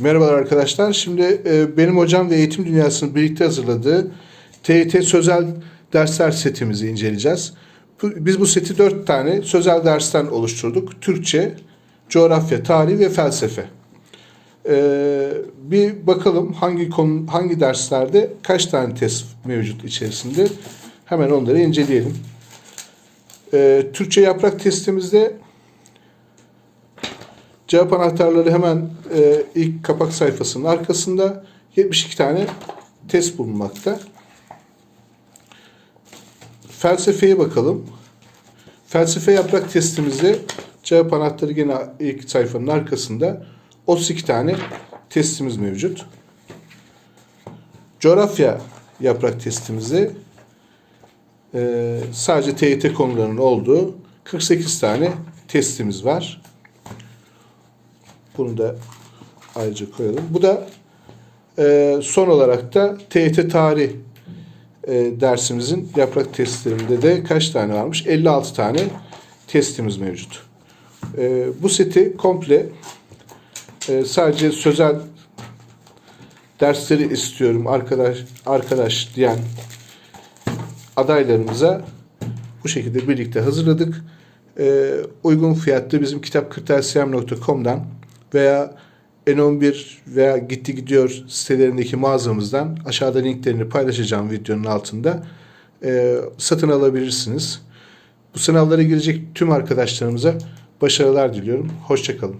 Merhabalar arkadaşlar. Şimdi e, benim hocam ve eğitim dünyasının birlikte hazırladığı TYT sözel dersler setimizi inceleyeceğiz. Biz bu seti dört tane sözel dersten oluşturduk. Türkçe, coğrafya, tarih ve felsefe. E, bir bakalım hangi konu, hangi derslerde kaç tane test mevcut içerisinde. Hemen onları inceleyelim. E, Türkçe yaprak testimizde Cevap anahtarları hemen e, ilk kapak sayfasının arkasında 72 tane test bulunmakta. Felsefeye bakalım. Felsefe yaprak testimizde cevap anahtarı gene ilk sayfanın arkasında 32 tane testimiz mevcut. Coğrafya yaprak testimizde e, sadece TYT konularının olduğu 48 tane testimiz var. Bunu da ayrıca koyalım. Bu da e, son olarak da TYT tarih e, dersimizin yaprak testlerinde de kaç tane varmış? 56 tane testimiz mevcut. E, bu seti komple e, sadece sözel dersleri istiyorum arkadaş arkadaş diyen adaylarımıza bu şekilde birlikte hazırladık. Ee, uygun fiyatlı bizim kitapkırtasiyem.com'dan veya N11 veya Gitti Gidiyor sitelerindeki mağazamızdan aşağıda linklerini paylaşacağım videonun altında Ee, satın alabilirsiniz. Bu sınavlara girecek tüm arkadaşlarımıza başarılar diliyorum. Hoşçakalın.